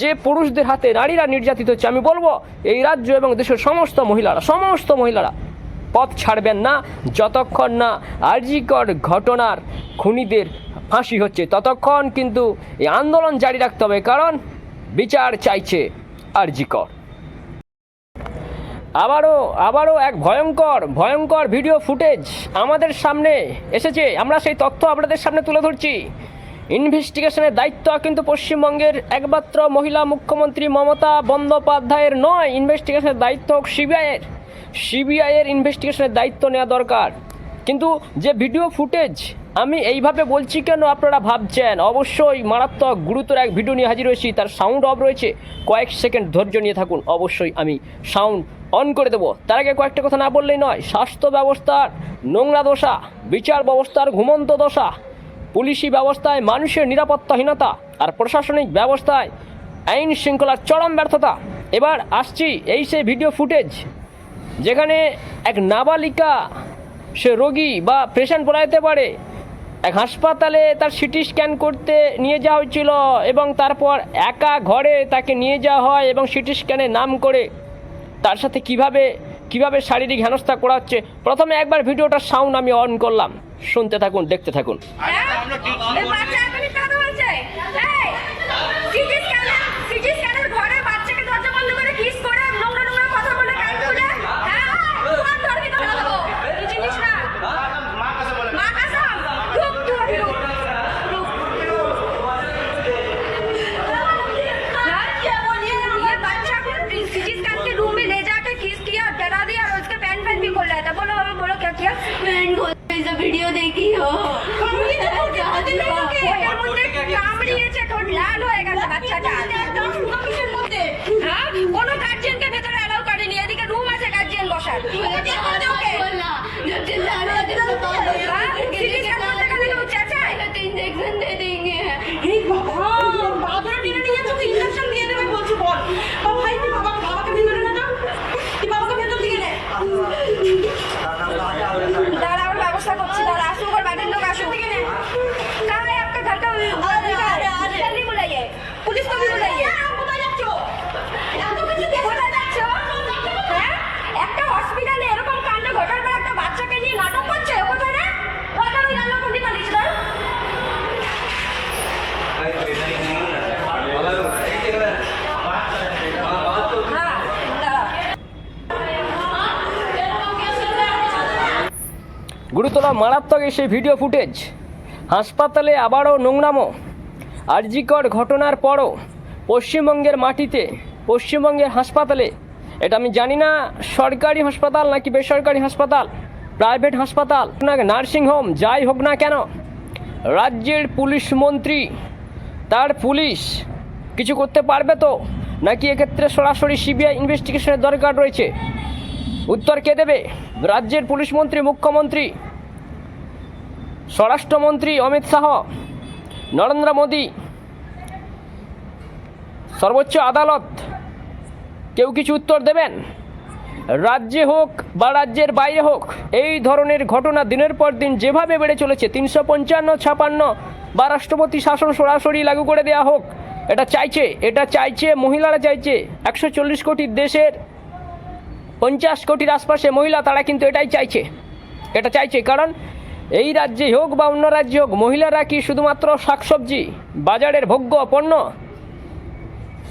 যে পুরুষদের হাতে নারীরা নির্যাতিত হচ্ছে, আমি বলব, এই রাজ্য এবং দেশের সমস্ত মহিলারা সমস্ত মহিলারা পথ ছাড়বেন না, যতক্ষণ না আর্জিকর ঘটনার খুনিদের ফাঁসি হচ্ছে, ততক্ষণ কিন্তু এই আন্দোলন জারি রাখতে হবে, কারণ বিচার চাইছে আর্জিকর আবারও আবারও এক ভয়ঙ্কর ভয়ঙ্কর ভিডিও ফুটেজ আমাদের সামনে এসেছে, আমরা সেই তথ্য আপনাদের সামনে তুলে ধরছি। ইনভেস্টিগেশনের দায়িত্ব কিন্তু পশ্চিমবঙ্গের একমাত্র মহিলা মুখ্যমন্ত্রী মমতা বন্দ্যোপাধ্যায়ের নয় ইনভেস্টিগেশনের দায়িত্ব হোক সিবিআইয়ের সিবিআইয়ের ইনভেস্টিগেশনের দায়িত্ব নেওয়া দরকার। কিন্তু যে ভিডিও ফুটেজ আমি এইভাবে বলছি কেন আপনারা ভাবছেন? অবশ্যই মারাত্মক, গুরুতর এক ভিডিও নিয়ে হাজির হয়েছি, তার সাউন্ড অফ রয়েছে। কয়েক সেকেন্ড ধৈর্য নিয়ে থাকুন, অবশ্যই আমি সাউন্ড অন করে দেবো। তার আগে কয়েকটা কথা না বললেই নয়, স্বাস্থ্য ব্যবস্থার নোংরা দশা, বিচার ব্যবস্থার ঘুমন্ত দশা পুলিশি ব্যবস্থায় মানুষের নিরাপত্তাহীনতা আর প্রশাসনিক ব্যবস্থায় আইন শৃঙ্খলার চরম ব্যর্থতা। এবার আসছি এই সেই ভিডিও ফুটেজ, যেখানে এক নাবালিকা, সে রোগী বা পেশেন্ট যেতে পারে, এক হাসপাতালে তার সিটি স্ক্যান করতে নিয়ে যাওয়া হয়েছিল এবং তারপর একা ঘরে তাকে নিয়ে যাওয়া হয় এবং সিটি স্ক্যানে নাম করে তার সাথে কীভাবে কীভাবে শারীরিক হেনস্থা করা হচ্ছে প্রথমে একবার ভিডিওটার সাউন্ড আমি অন করলাম। শুনতে থাকুন দেখতে থাকুন। গেছে বাচ্চাটা হ্যাঁ কোনো গার্জিয়ানকে ভেতরে অ্যালাউ করেনি এদিকে রুম আছে গার্জিয়ান বসার ওকে বলতে ওকে जब গুরুতর মারাত্মক সেই ভিডিও ফুটেজ হাসপাতালে আবারও নোংরামো। আরজিকর ঘটনার পরও পশ্চিমবঙ্গের মাটিতে, পশ্চিমবঙ্গের হাসপাতালে। এটা আমি জানি না, সরকারি হাসপাতাল নাকি বেসরকারি হাসপাতাল? প্রাইভেট হাসপাতাল। না নার্সিং হোম, যাই হোক না কেন, রাজ্যের পুলিশ মন্ত্রী, তার পুলিশ কিছু করতে পারবে তো? নাকি এক্ষেত্রে সরাসরি সিবিআই ইনভেস্টিগেশনের দরকার রয়েছে? উত্তর কে দেবে? রাজ্যের পুলিশ মন্ত্রী, মুখ্যমন্ত্রী, স্বরাষ্ট্রমন্ত্রী অমিত শাহ, নরেন্দ্র মোদী, সর্বোচ্চ আদালত, কেউ কিছু উত্তর দেবেন? রাজ্যে হোক বা রাজ্যের বাইরে হোক, এই ধরনের ঘটনা দিনের পর দিন যেভাবে বেড়ে চলেছে, তিনশো পঞ্চান্ন, ছাপান্ন বা রাষ্ট্রপতি শাসন সরাসরি লাগু করে দেওয়া হোক, এটা চাইছে এটা চাইছে, মহিলারা চাইছে, একশো চল্লিশ কোটি দেশের পঞ্চাশ কোটির আশপাশে মহিলা, তারা কিন্তু এটাই চাইছে। এটা চাইছে কারণ এই রাজ্যে হোক বা অন্য রাজ্যে হোক, মহিলারা কি শুধুমাত্র শাকসবজি বাজারের ভোগ্য পণ্য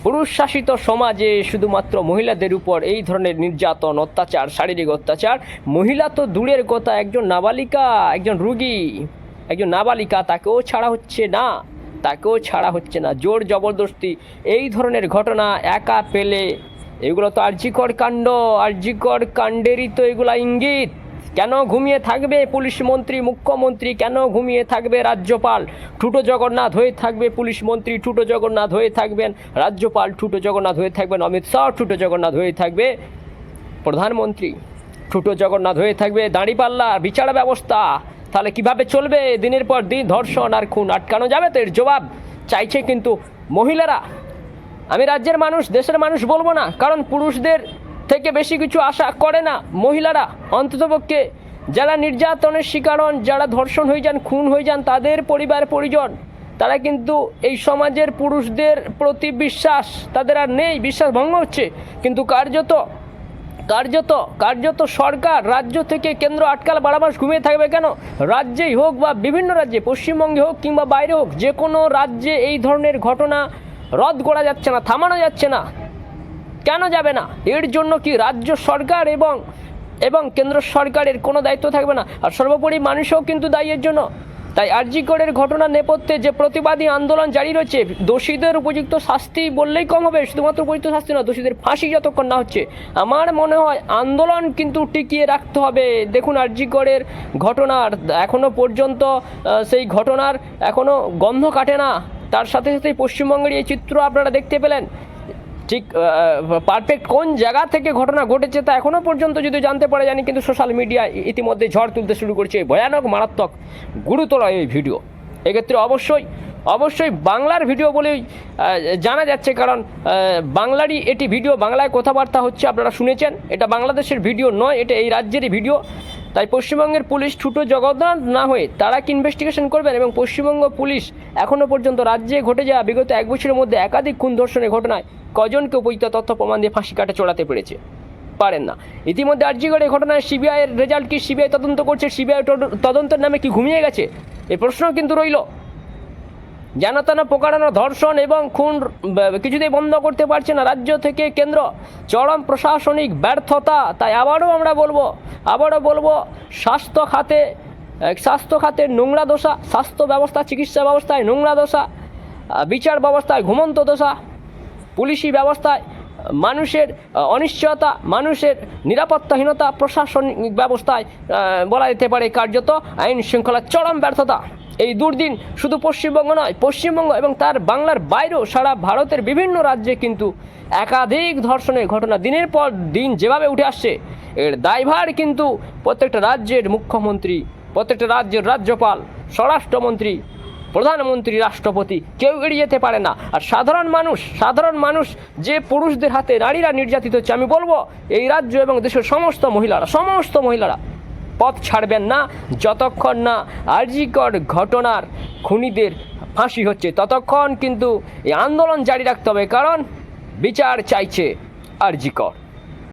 পুরুষ শাসিত সমাজে শুধুমাত্র মহিলাদের উপর এই ধরনের নির্যাতন, অত্যাচার, শারীরিক অত্যাচার, মহিলা তো দূরের কথা, একজন নাবালিকা, একজন রুগী, একজন নাবালিকা, তাকেও ছাড়া হচ্ছে না, তাকেও ছাড়া হচ্ছে না। জোর জবরদস্তি, এই ধরনের ঘটনা একা পেলে এগুলো তো আর্যিকর কাণ্ড আর্যিকর কাণ্ডেরই তো এগুলা ইঙ্গিত। কেন ঘুমিয়ে থাকবে পুলিশ মন্ত্রী, মুখ্যমন্ত্রী? কেন ঘুমিয়ে থাকবে রাজ্যপাল? ঠুটো জগন্নাথ হয়ে থাকবে পুলিশ মন্ত্রী, ঠুটো জগন্নাথ হয়ে থাকবেন রাজ্যপাল, ঠুটো জগন্নাথ হয়ে থাকবেন অমিত শাহ, ঠুটো জগন্নাথ হয়ে থাকবে প্রধানমন্ত্রী। ঠুটো জগন্নাথ হয়ে থাকবে দাঁড়িপাল্লা, বিচার ব্যবস্থা। তাহলে কীভাবে চলবে? দিনের পর দিন ধর্ষণ আর খুন আটকানো যাবে তো এর জবাব চাইছে কিন্তু মহিলারা। আমি রাজ্যের মানুষ, দেশের মানুষ বলব না, কারণ পুরুষদের থেকে বেশি কিছু আশা করে না মহিলারা। অন্ততপক্ষে যারা নির্যাতনের শিকার হন, যারা ধর্ষণ হয়ে যান, খুন হয়ে যান, তাদের পরিবার, পরিজন, তারা কিন্তু এই সমাজের পুরুষদের প্রতি বিশ্বাস তাদের আর নেই, বিশ্বাস ভঙ্গ হচ্ছে। কিন্তু কার্যত কার্যত কার্যত সরকার রাজ্য থেকে কেন্দ্র আটকাল বারো মাস ঘুমিয়ে থাকবে কেন? রাজ্যেই হোক বা বিভিন্ন রাজ্যে, পশ্চিমবঙ্গে হোক কিংবা বাইরে হোক, যে কোনো রাজ্যে এই ধরনের ঘটনা রদ করা যাচ্ছে না, থামানো যাচ্ছে না। কেন যাবে না? এর জন্য কি রাজ্য সরকার এবং এবং কেন্দ্র সরকারের কোনো দায়িত্ব থাকবে না? আর সর্বোপরি মানুষও কিন্তু দায়ী এর জন্য। তাই আরজিকরের ঘটনা নেপথ্যে যে প্রতিবাদী আন্দোলন জারি রয়েছে, দোষীদের উপযুক্ত শাস্তি বললেই কম হবে, শুধুমাত্র উপযুক্ত শাস্তি না দোষীদের ফাঁসি যতক্ষণ না হচ্ছে। আমার মনে হয় আন্দোলন কিন্তু টিকিয়ে রাখতে হবে। দেখুন আরজিকরের ঘটনার এখনও পর্যন্ত সেই ঘটনার এখনও গন্ধ কাটে না। তার সাথে সাথে পশ্চিমবঙ্গের এই চিত্র আপনারা দেখতে পেলেন। ঠিক পারফেক্ট কোন জায়গা থেকে ঘটনা ঘটেছে তা এখনও পর্যন্ত যদি জানতে পারে জানি কিন্তু সোশ্যাল মিডিয়া ইতিমধ্যে ঝড় তুলতে শুরু করেছে। ভয়ানক, মারাত্মক, গুরুতর এই ভিডিও এক্ষেত্রে অবশ্যই অবশ্যই বাংলার ভিডিও বলেই জানা যাচ্ছে, কারণ বাংলারই এটি ভিডিও বাংলায় কথাবার্তা হচ্ছে, আপনারা শুনেছেন। এটা বাংলাদেশের ভিডিও নয়, এটা এই রাজ্যেরই ভিডিও তাই পশ্চিমবঙ্গের পুলিশ ছুটো জগন্নাথ না হয়ে তারা কি ইনভেস্টিগেশন করবেন এবং পশ্চিমবঙ্গ পুলিশ এখনও পর্যন্ত রাজ্যে ঘটে যাওয়া বিগত এক বছরের মধ্যে একাধিক খুন ধর্ষণের ঘটনায় কজনকে উপযুক্ত তথ্য প্রমাণ দিয়ে ফাঁসি কাটে চড়াতে পেরেছে? পারেন না। ইতিমধ্যে আর্জিগড় এই ঘটনায় সিবিআইয়ের রেজাল্ট কি? সিবিআই তদন্ত করছে। সিবিআই তদন্তের নামে কি ঘুমিয়ে গেছে? এ প্রশ্ন কিন্তু রইল। জানাতানা পোকারানো ধর্ষণ এবং খুন কিছুতেই বন্ধ করতে পারছে না রাজ্য থেকে কেন্দ্র। চরম প্রশাসনিক ব্যর্থতা। তাই আবারও আমরা বলব, আবারও বলব, স্বাস্থ্য খাতে স্বাস্থ্য খাতের নোংরা দশা, স্বাস্থ্য ব্যবস্থা, চিকিৎসা ব্যবস্থায় নোংরা দশা বিচার ব্যবস্থায় ঘুমন্ত দশা, পুলিশি ব্যবস্থায় মানুষের অনিশ্চয়তা, মানুষের নিরাপত্তাহীনতা প্রশাসনিক ব্যবস্থায় বলা যেতে পারে কার্যত আইন শৃঙ্খলার চরম ব্যর্থতা। এই দুর্দিন শুধু পশ্চিমবঙ্গ নয়, পশ্চিমবঙ্গ এবং তার বাংলার বাইরেও সারা ভারতের বিভিন্ন রাজ্যে কিন্তু একাধিক ধর্ষণের ঘটনা দিনের পর দিন যেভাবে উঠে আসছে, এর দায়ভার কিন্তু প্রত্যেকটা রাজ্যের মুখ্যমন্ত্রী, প্রত্যেকটা রাজ্যের রাজ্যপাল, স্বরাষ্ট্রমন্ত্রী, প্রধানমন্ত্রী, রাষ্ট্রপতি, কেউ এড়িয়ে যেতে পারে না। আর সাধারণ মানুষ সাধারণ মানুষ যে পুরুষদের হাতে নারীরা নির্যাতিত হচ্ছে, আমি বলব এই রাজ্য এবং দেশের সমস্ত মহিলারা সমস্ত মহিলারা পথ ছাড়বেন না, যতক্ষণ না আর্জিকর ঘটনার খুনিদের ফাঁসি হচ্ছে, ততক্ষণ কিন্তু এই আন্দোলন জারি রাখতে হবে, কারণ বিচার চাইছে আর্জিকর।